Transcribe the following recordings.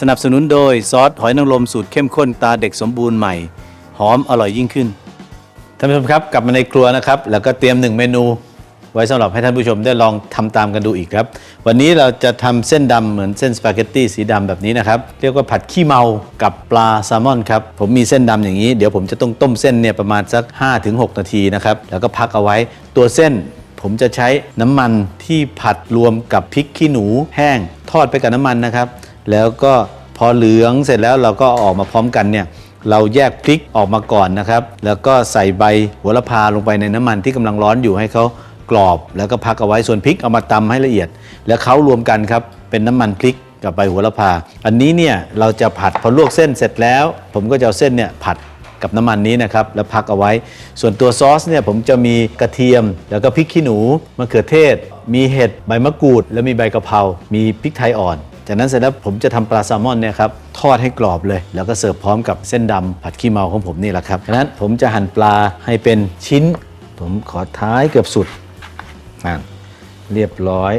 สนับสนุนโดยซอสหอยนางรมสูตรเข้มข้นตาเด็กสมบูรณ์ใหม่ หอมอร่อยยิ่งขึ้น ท่านผู้ชมครับกลับมาในครัวนะครับ แล้วก็เตรียมหนึ่งเมนู ไว้สำหรับให้ท่านผู้ชมได้ลองทำตามกันดูอีกครับ วันนี้เราจะทำเส้นดำเหมือนเส้นสปาเกตตี้สีดำแบบนี้นะครับ เรียกว่าผัดขี้เมากับปลาแซลมอนครับ ผมมีเส้นดำอย่างนี้ เดี๋ยวผมจะต้องต้มเส้นเนี่ยประมาณสัก 5-6 นาทีนะครับ แล้วก็พักเอาไว้ตัวเส้น ผมจะใช้น้ำมันที่ผัดรวมกับพริกขี้หนูแห้งทอดไปกับน้ำมันนะครับ แล้วก็พอเหลืองเสร็จแล้วเราก็ออกมาพร้อมกันเนี่ยเราแยกพริกออกมาก่อนนะครับ แล้วก็ใส่ใบโหระพาลงไปในน้ำมันที่กำลังร้อนอยู่ให้เขากรอบแล้วก็พักเอาไว้ส่วนพริกเอามาตำให้ละเอียด แล้วเขารวมกันครับเป็นน้ำมันพริกกับใบโหระพา อันนี้เนี่ยเราจะผัดพอลวกเส้นเสร็จแล้ว ผมก็จะเอาเส้นเนี่ยผัดกับน้ำมันนี้นะครับแล้วพักเอาไว้ ส่วนตัวซอสเนี่ยผมจะมีกระเทียม แล้วก็พริกขี้หนูมะเขือเทศ มีเห็ดใบมะกรูด แล้วมีใบกะเพรา มีพริกไทยอ่อน จากนั้นเสร็จแล้วผมจะทำปลาแซลมอนเนี่ยครับทอดให้กรอบเลย แล้วก็เสิร์ฟพร้อมกับเส้นดำผัดขี้เมาของผมนี่แหละครับจากนั้นผมจะหั่นปลาให้เป็นชิ้น ผมขอท้ายเกือบสุดอะเรียบร้อย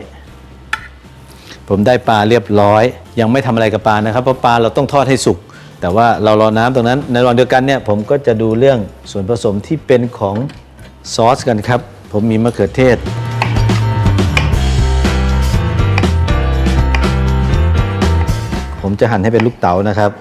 ผมได้ปลาเรียบร้อย ยังไม่ทำอะไรกับปลานะครับเพราะปลาเราต้องทอดให้สุก แต่ว่าเรารอน้ำตรงนั้นในระหว่างเดียวกันเนี่ยผมก็จะดูเรื่องส่วนผสมที่เป็นของซอสกันครับ ผมมีมะเขือเทศ ผมจะหั่นให้เป็นลูกเต๋านะครับ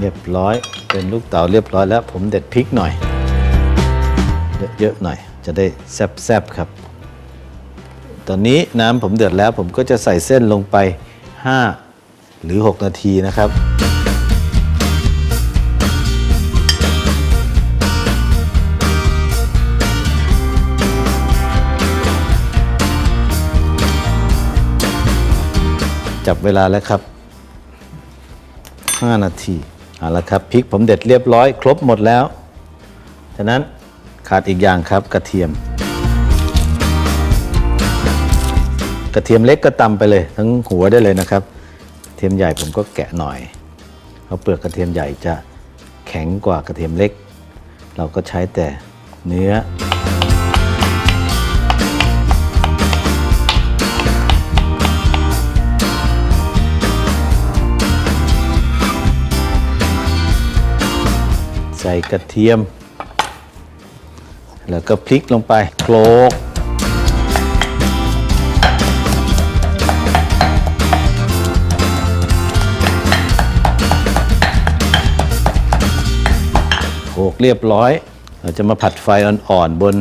เรียบร้อยเป็นลูกเต๋าเรียบร้อยแล้ว ผมเด็ดพริกหน่อย เยอะๆหน่อย จะได้แซบๆครับ ตอนนี้น้ำผมเดือดแล้วผมก็จะใส่เส้นลงไป 5 หรือ 6 นาทีนะครับจับเวลาแล้วครับ 5 นาที เอาละครับพริกผมเด็ดเรียบร้อย ครบหมดแล้ว ฉะนั้น ขาดอีกอย่างครับกระเทียม กระเทียมเล็กก็ตำไปเลย ทั้งหัวได้เลยนะครับ เทียมใหญ่ผมก็แกะหน่อยเพราะเปลือกกระเทียมใหญ่จะแข็งกว่ากระเทียมเล็ก เราก็ใช้แต่เนื้อ ใส่กระเทียม แล้วก็พลิกลงไปโคลกโขลกเรียบร้อย เราจะมาผัดไฟอ่อนๆบน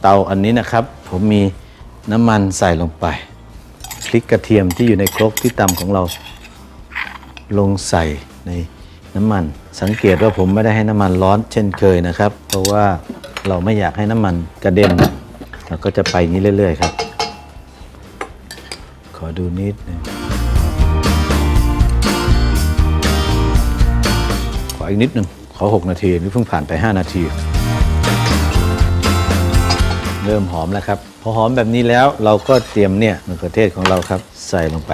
เตาอันนี้นะครับ ผมมีน้ำมันใส่ลงไปพริกกระเทียมที่อยู่ในครกที่ตำของเราลงใส่ในน้ำมัน สังเกตว่าผมไม่ได้ให้น้ำมันร้อนเช่นเคยนะครับ เพราะว่า เราไม่อยากให้น้ำมันกระเด็นเราก็จะไปนี้เรื่อย ๆ ครับ ขอดูนิดหนึงขออีกนิดหนึ่งขอ 6 นาทีนี่เพิ่งผ่านไป 5 นาที เริ่มหอมแล้วครับ พอหอมแบบนี้แล้วเราก็เตรียมเนี่ยมะเขือเทศของเราครับ ใส่ลงไป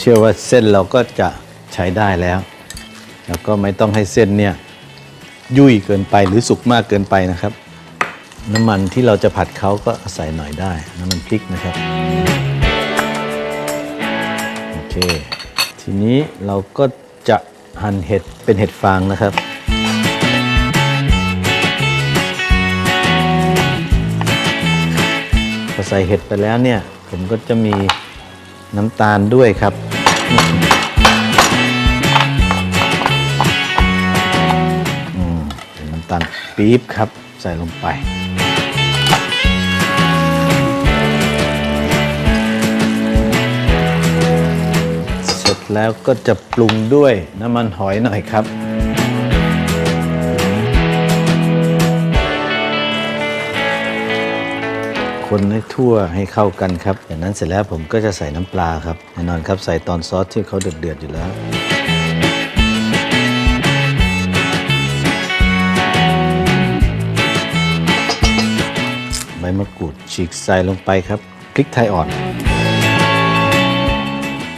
เชื่อว่าเส้นเราก็จะใช้ได้แล้ว แล้วก็ไม่ต้องให้เส้นเนี่ยยุ่ยเกินไปหรือสุกมากเกินไปนะครับ น้ำมันที่เราจะผัดเขาก็ใส่หน่อยได้ น้ำมันพริกนะครับโอเคทีนี้เราก็จะหั่นเห็ดเป็นเห็ดฟางนะครับพอใส่เห็ดไปแล้วเนี่ย ผมก็จะมีน้ำตาลด้วยครับ น้ำตาลปี๊บครับ ใส่ลงไปเสร็จแล้วก็จะปรุงด้วยน้ำมันหอยหน่อยครับ คนให้ทั่วให้เข้ากันครับจากนั้นเสร็จแล้วผมก็จะใส่น้ำปลาครับแน่นอนครับใส่ตอนซอสที่เขาเดือดๆอยู่แล้วใบมะกรูดฉีกใส่ลงไปครับพริกไทยอ่อน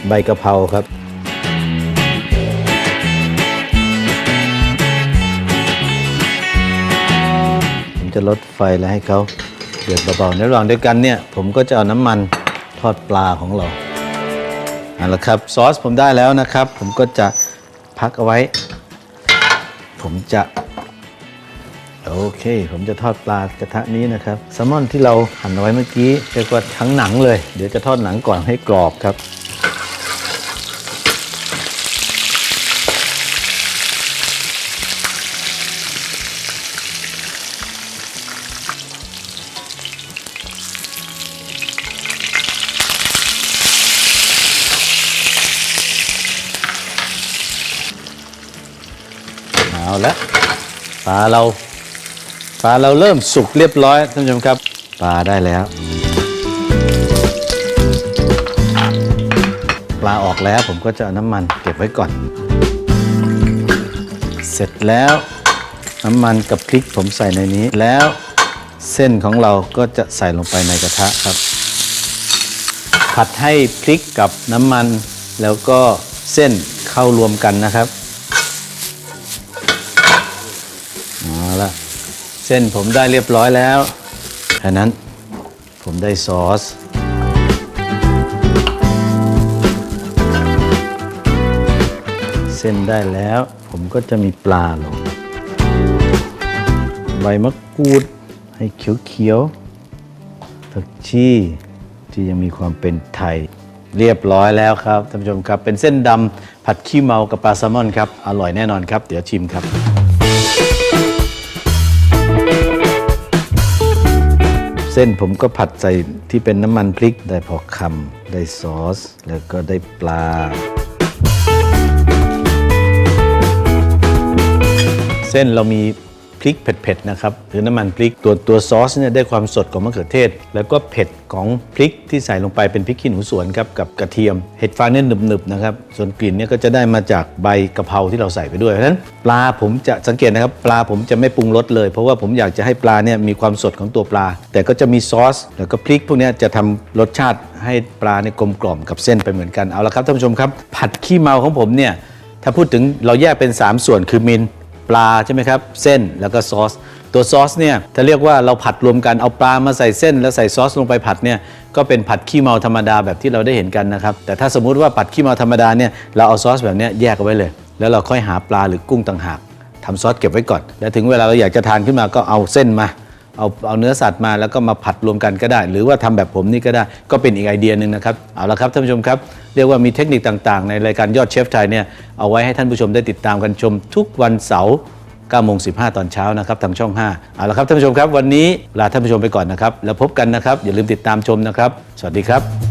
ใบกะเพราครับ ผมจะลดไฟแล้วให้เขา เดือดเบาๆในระหว่างเดียวกันเนี่ย ผมก็จะเอาน้ำมันทอดปลาของเราเอาละครับซอสผมได้แล้วนะครับ ผมก็จะพักเอาไว้ ผมจะโอเค ผมจะทอดปลากระทะนี้นะครับแซลมอนที่เราหั่นเอาไว้เมื่อกี้เรียกว่าทั้งหนังเลย เดี๋ยวจะทอดหนังก่อนให้กรอบครับ เอาละปลาเราปลาเราเริ่มสุกเรียบร้อยท่านผู้ชมครับปลาได้แล้ว ปลาออกแล้วผมก็จะเอาน้ำมันเก็บไว้ก่อน เสร็จแล้วน้ำมันกับพริกผมใส่ในนี้แล้วเส้นของเราก็จะใส่ลงไปในกระทะครับ ผัดให้พริกกับน้ำมันแล้วก็เส้นเข้ารวมกันนะครับ เอาละเส้นผมได้เรียบร้อยแล้วฉะนั้นผมได้ซอส เส้นได้แล้ว ผมก็จะมีปลาลง ใบมะกรูดให้เขียวๆผักชีที่ยังมีความเป็นไทยเรียบร้อยแล้วครับท่านผู้ชมครับ เป็นเส้นดำผัดขี้เมากับปลาแซลมอนครับ อร่อยแน่นอนครับ เดี๋ยวชิมครับ เส้นผมก็ผัดใส่ที่เป็นน้ำมันพริกได้พอคำได้ซอส แล้วก็ได้ปลา เส้นเรามี พริกเผ็ดๆนะครับหรือน้ำมันพริกตัวตัวซอสเนี่ยได้ความสดของมะเขือเทศ แล้วก็เผ็ดของพริกที่ใส่ลงไปเป็นพริกขี้หนูสวนครับกับกระเทียมเห็ดฟางเนี่ยหนึบๆนะครับส่วนกลิ่นเนี่ยก็จะได้มาจากใบกะเพราที่เราใส่ไปด้วยเพราะฉะนั้นปลาผมจะสังเกตนะครับปลาผมจะไม่ปรุงรสเลย เพราะว่าผมอยากจะให้ปลาเนี่ยมีความสดของตัวปลา แต่ก็จะมีซอส แล้วก็พริกพวกนี้จะทำรสชาติให้ปลาเนี่ยกลมกล่อมกับเส้นไปเหมือนกันเอาละครับท่านผู้ชมครับ ผัดขี้เมาของผมเนี่ยถ้าพูดถึงเราแยกเป็นสามส่วนคือมิน ปลาใช่ไหมครับ เส้นแล้วก็ซอส ตัวซอสเนี่ยถ้าเรียกว่าเราผัดรวมกันเอาปลามาใส่เส้น แล้วใส่ซอสลงไปผัดเนี่ยก็เป็นผัดขี้เมาธรรมดาแบบที่เราได้เห็นกันนะครับ แต่ถ้าสมมุติว่าผัดขี้เมาธรรมดาเนี่ยเราเอาซอสแบบนี้แยกเอาไว้เลย แล้วเราค่อยหาปลาหรือกุ้งต่างหากทำซอสเก็บไว้ก่อน แล้วถึงเวลาเราอยากจะทานขึ้นมาก็เอาเส้นมา เอาเอาเนื้อสัตว์มาแล้วก็มาผัดรวมกันก็ได้ หรือว่าทำแบบผมนี่ก็ได้ก็เป็นอีกไอเดียหนึ่งนะครับเอาละครับท่านผู้ชมครับ เรียกว่ามีเทคนิคต่างๆ ในรายการยอดเชฟไทยเนี่ยเอาไว้ให้ท่านผู้ชมได้ติดตามกันชมทุกวันเสาร์9โมง15 ตอนเช้านะครับทางช่อง 5 เอาละครับท่านผู้ชมครับ วันนี้ลาท่านผู้ชมไปก่อนนะครับ แล้วพบกันนะครับ อย่าลืมติดตามชมนะครับ สวัสดีครับ